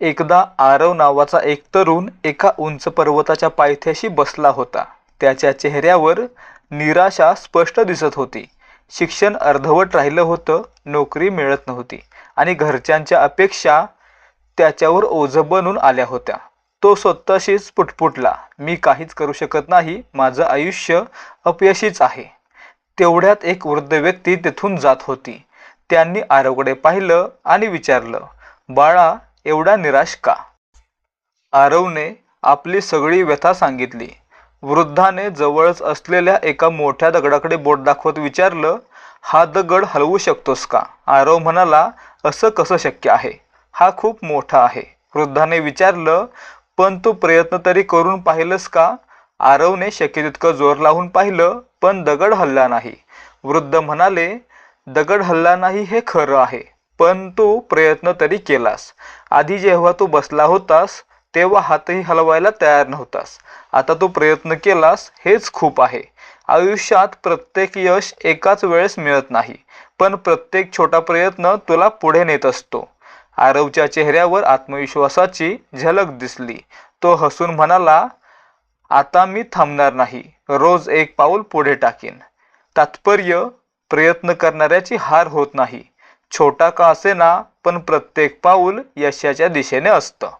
एकदा आरव नावाचा एक तरुण एका उंच पर्वताच्या पायथ्याशी बसला होता. त्याच्या चेहऱ्यावर निराशा स्पष्ट दिसत होती. शिक्षण अर्धवट राहिलं होतं नोकरी मिळत नव्हती आणि घरच्यांच्या अपेक्षा त्याच्यावर ओझं बनून आल्या होत्या. तो स्वतःशीच पुटपुटला मी काहीच करू शकत नाही माझं आयुष्य अपयशीच आहे. तेवढ्यात एक वृद्ध व्यक्ती तिथून जात होती. त्यांनी आरवकडे पाहिलं आणि विचारलं बाळा एवढा निराश का? आरवने आपली सगळी व्यथा सांगितली. वृद्धाने जवळच असलेल्या एका मोठ्या दगडाकडे बोट दाखवत विचारलं हा दगड हलवू शकतोस का? आरव म्हणाला असं कसं शक्य आहे? हा खूप मोठा आहे. वृद्धाने विचारलं पण तू प्रयत्न तरी करून पाहिलंस का? आरवने शक्य तितकं जोर लावून पाहिलं पण दगड हल्ला नाही. वृद्ध म्हणाले दगड हल्ला नाही हे खरं आहे. पण तू प्रयत्न तरी केलास. आधी जेव्हा तू बसला होतास तेव्हा हातही हलवायला तयार नव्हतास. आता तू प्रयत्न केलास हेच खूप आहे. आयुष्यात प्रत्येक यश एकाच वेळेस मिळत नाही पण प्रत्येक छोटा प्रयत्न तुला पुढे नेत असतो. आरवच्या चेहऱ्यावर आत्मविश्वासाची झलक दिसली. तो हसून म्हणाला आता मी थांबणार नाही रोज एक पाऊल पुढे टाकीन. तात्पर्य प्रयत्न करणाऱ्याची हार होत नाही. छोटा का असेना पण प्रत्येक पाऊल यशाच्या दिशेने असतं.